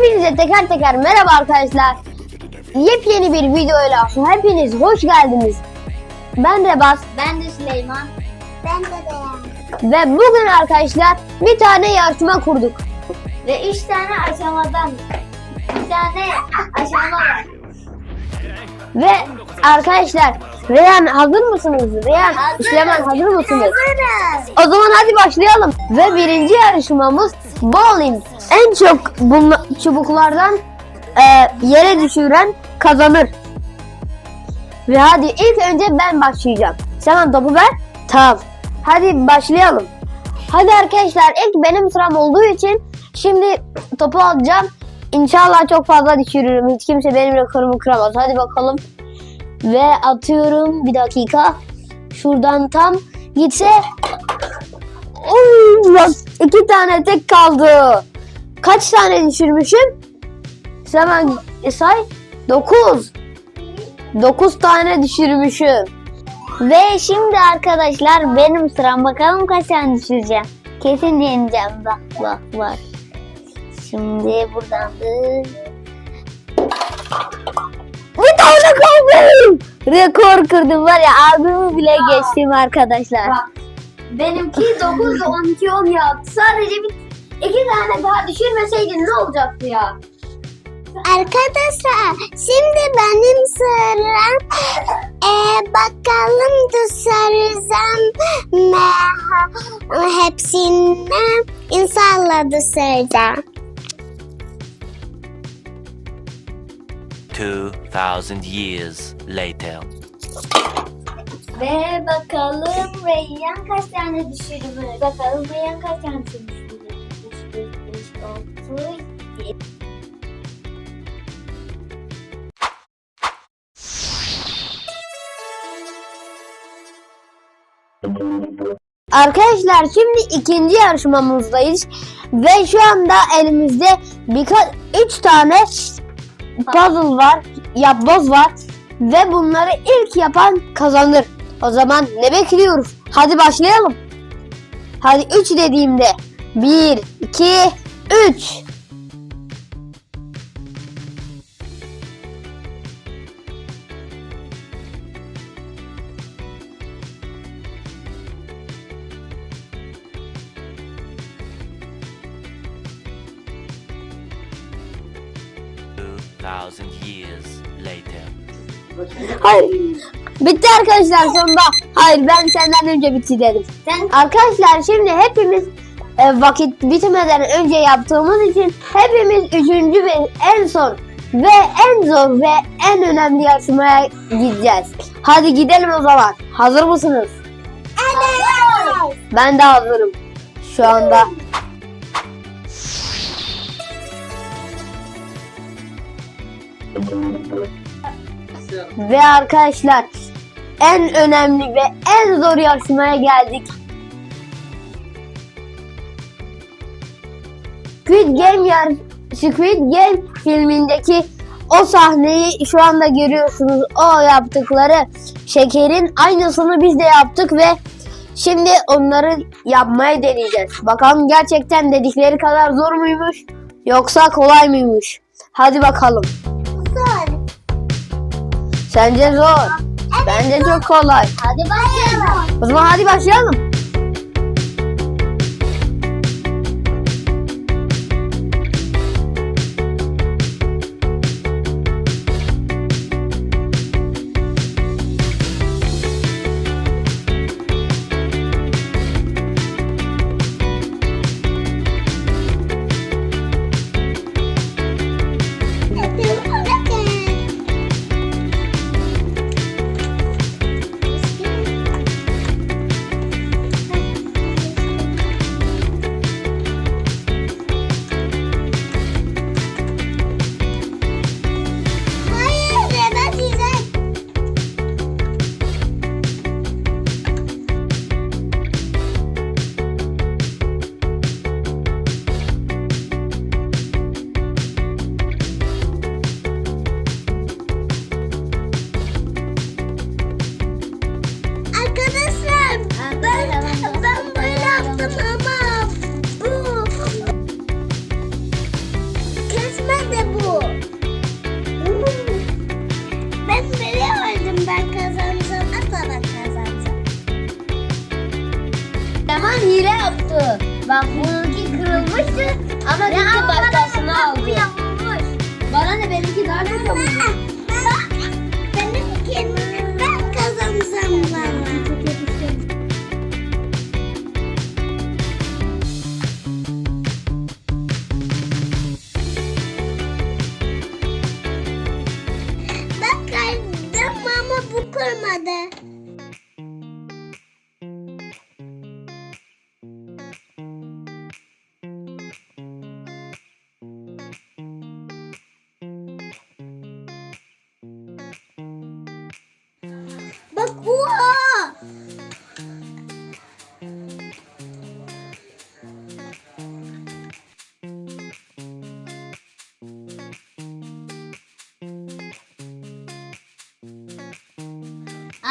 Hepinize teker teker merhaba arkadaşlar. Yepyeni bir videoyla hepiniz hoş geldiniz. Ben Rebas Ben de Süleyman. Ben de Beyan. ve bugün arkadaşlar bir tane yarışma kurduk. Ve üç tane aşamadan bir tane aşama var. Ve arkadaşlar Reyhan hazır mısınız? Reyhan, Hazırız. Süleyman hazır mısınız? Hazırız. O zaman hadi başlayalım. Ve birinci yarışmamız bowling. En çok bunla, çubuklardan e, yere düşüren kazanır. Ve hadi ilk önce ben başlayacağım. Sen topu ver. Tamam. Hadi başlayalım. Hadi arkadaşlar ilk benim sıram olduğu için şimdi topu alacağım. İnşallah çok fazla düşürürüm. Hiç kimse benim rekorumu kıramaz. Hadi bakalım. Ve atıyorum. Bir dakika. Şuradan tam gitse Oy, iki tane tek kaldı. Kaç tane düşürmüşüm? Hemen say. Dokuz. Dokuz tane düşürmüşüm. Ve şimdi arkadaşlar benim sıram. Bakalım kaç tane düşüreceğim. Kesin yeneceğim. Bak bak bak. Şimdi buradan da Bir tane kaldı. Rekor kırdım var ya abimi bile geçtim arkadaşlar. Bak. Benimki 9 12 10 ya. Sadece bir iki tane daha düşürmeseydin ne olacaktı ya? Arkadaşlar şimdi benim sıram ee, bakalım düşüreceğim mi hepsini inşallah düşüreceğim. 2,000 years later. Ve bakalım Reyyan kaç tane düşürdü? Bakalım Reyyan kaç tane düşürdü? 3, 4, 5, 6, 7. Arkadaşlar şimdi ikinci yarışmamızdayız. Ve şu anda elimizde birkaç üç tane puzzle var. Yapboz var. Ve bunları ilk yapan kazanır. O zaman ne bekliyoruz? Hadi başlayalım. Hadi 3 dediğimde 1, 2, 3. Two thousand. Hayır. Bitti arkadaşlar sonunda. Hayır ben senden önce bitti dedim. Sen Arkadaşlar şimdi hepimiz e, vakit bitmeden önce yaptığımız için hepimiz üçüncü ve en son ve en zor ve en önemli yarışmaya gideceğiz. Hadi gidelim o zaman. Hazır mısınız? Ben de hazırım. Şu anda. Ve arkadaşlar en önemli ve en zor yarışmaya geldik. Squid Game yar Squid Game filmindeki o sahneyi şu anda görüyorsunuz. O yaptıkları şekerin aynısını biz de yaptık ve şimdi onları yapmaya deneyeceğiz. Bakalım gerçekten dedikleri kadar zor muymuş yoksa kolay mıymış? Hadi bakalım. Zor. Sence zor. Bence çok kolay. hadi başlayalım. O zaman hadi başlayalım. Bununki kırılmıştı ama gitti başkasını aldı. Bana ne benimki daha çok yamuldu.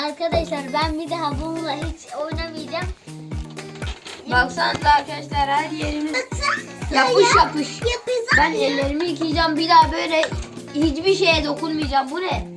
Arkadaşlar ben bir daha bununla hiç oynamayacağım. Baksanıza arkadaşlar her yerimiz yapış ya. yapış. Ben ellerimi yıkayacağım bir daha böyle hiçbir şeye dokunmayacağım. Bu ne?